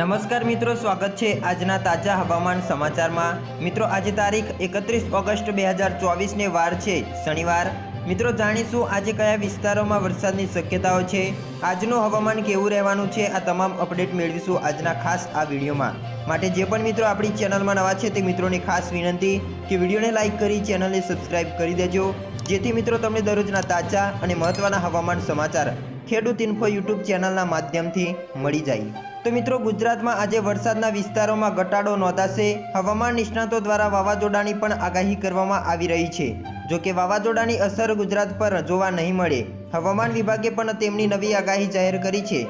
નમસ્કાર મિત્રો, સ્વાગત છે આજના તાજા હવામાન સમાચારમાં. મિત્રો, આજે તારીખ એકત્રીસ ઓગસ્ટ બે હજાર ચોવીસને વાર છે, શનિવાર. મિત્રો, જાણીશું આજે કયા વિસ્તારોમાં વરસાદની શક્યતાઓ છે? આજનું હવામાન કેવું રહેવાનું છે? આ તમામ અપડેટ મેળવીશું આજના ખાસ આ વિડીયોમાં. માટે જે પણ મિત્રો આપણી ચેનલમાં નવા છે તે મિત્રોની ખાસ વિનંતી કે વિડીયોને લાઇક કરી ચેનલને સબસ્ક્રાઇબ કરી દેજો. જેથી મિત્રો તમને દરરોજના તાજા અને મહત્ત્વના હવામાન સમાચાર ખેડૂત ઇન્ફો યુટ્યુબ ચેનલના માધ્યમથી મળી જાય. તો મિત્રો ગુજરાતમાં આજે વરસાદના વિસ્તારોમાં ઘટાડો નોંધાશે. હવામાન નિષ્ણાતો દ્વારા વાવાઝોડાની પણ આગાહી કરવામાં આવી રહી છે. જો કે વાવાઝોડાની અસર ગુજરાત પર જોવા નહીં મળે. હવામાન વિભાગે પણ તેમની નવી આગાહી જાહેર કરી છે.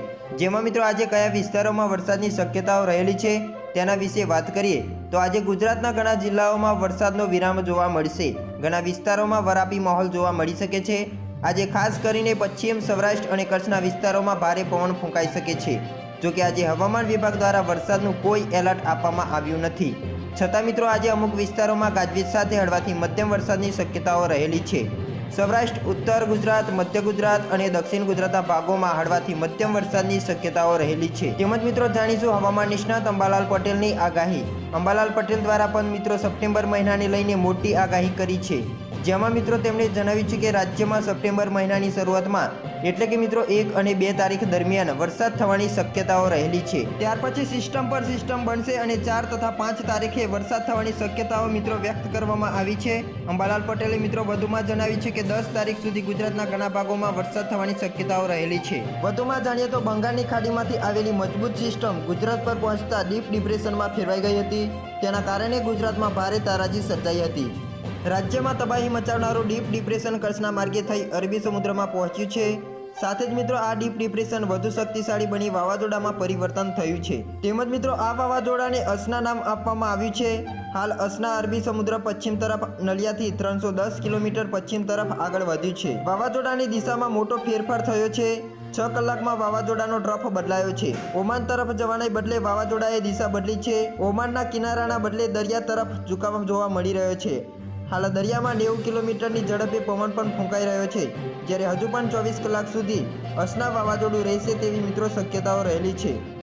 જેમાં મિત્રો આજે કયા વિસ્તારોમાં વરસાદની શક્યતાઓ રહેલી છે તેના વિશે વાત કરીએ તો આજે ગુજરાતના ઘણા જિલ્લાઓમાં વરસાદનો વિરામ જોવા મળશે. ઘણા વિસ્તારોમાં વરાપી માહોલ જોવા મળી શકે છે. આજે ખાસ કરીને પશ્ચિમ સૌરાષ્ટ્ર અને કચ્છના વિસ્તારોમાં ભારે પવન ફૂંકાઈ શકે છે. જો કે આજે હવામાન વિભાગ દ્વારા વરસાદનું કોઈ એલર્ટ આપવામાં આવ્યું નથી. છતાં મિત્રો, આજે અમુક વિસ્તારોમાં ગાજવીજ સાથે હળવાથી મધ્યમ વરસાદની શક્યતાઓ રહેલી છે. સૌરાષ્ટ્ર, ઉત્તર ગુજરાત, મધ્ય ગુજરાત અને દક્ષિણ ગુજરાતના ભાગોમાં હળવાથી મધ્યમ વરસાદની શક્યતાઓ રહેલી છે. તેમજ મિત્રો, જાણીશું હવામાન નિષ્ણાત અંબાલાલ પટેલની આગાહી. અંબાલાલ પટેલ દ્વારા પણ મિત્રો, સપ્ટેમ્બર મહિનાને લઈને મોટી આગાહી કરી છે. જેમાં મિત્રો તેમણે જણાવ્યું છે કે રાજ્યમાં સપ્ટેમ્બર મહિનાની શરૂઆતમાં, એટલે કે મિત્રો એક અને બે તારીખ દરમિયાન વરસાદ થવાની શક્યતાઓ રહેલી છે. ત્યાર પછી સિસ્ટમ પર સિસ્ટમ બનશે અને ચાર તથા પાંચ તારીખે વરસાદ થવાની શક્યતાઓ મિત્રો વ્યક્ત કરવામાં આવી છે. અંબાલાલ પટેલે મિત્રો વધુમાં જણાવ્યું છે કે દસ તારીખ સુધી ગુજરાતના ઘણા ભાગોમાં વરસાદ થવાની શક્યતાઓ રહેલી છે. વધુમાં જાણીએ તો બંગાળની ખાડીમાંથી આવેલી મજબૂત સિસ્ટમ ગુજરાત પર પહોંચતા ડીપ ડિપ્રેશનમાં ફેરવાઈ ગઈ હતી. તેના કારણે ગુજરાતમાં ભારે તારાજી સર્જાઈ હતી. રાજ્યમાં તબાહી મચાવનારું ડીપ ડિપ્રેશન કચ્છના માર્ગે થઈ અરબી સમુદ્રમાં પહોંચ્યું છે. સાથે જ મિત્રો, આ ડીપ ડિપ્રેશન વધુ શક્તિશાળી બની વાવાઝોડામાં પરિવર્તન થયું છે. તેમજ મિત્રો, આ વાવાઝોડાને અસના નામ આપવામાં આવ્યું છે. હાલ અસના અરબી સમુદ્ર પશ્ચિમ તરફ, નલિયાથી ત્રણસો દસ કિલોમીટર પશ્ચિમ તરફ આગળ વધ્યું છે. વાવાઝોડાની દિશામાં મોટો ફેરફાર થયો છે. છ કલાકમાં વાવાઝોડાનો ડ્રફ બદલાયો છે. ઓમાન તરફ જવાને બદલે વાવાઝોડાએ દિશા બદલી છે. ઓમાનના કિનારાના બદલે દરિયા તરફ ઝુકાવ જોવા મળી રહ્યો છે. હાલ દરિયામાં નેવું કિલોમીટરની ઝડપે પવન પણ ફૂંકાઈ રહ્યો છે, જ્યારે હજુ પણ ચોવીસ કલાક સુધી અસના વાવાઝોડું રહેશે તેવી મિત્રો શક્યતાઓ રહેલી છે.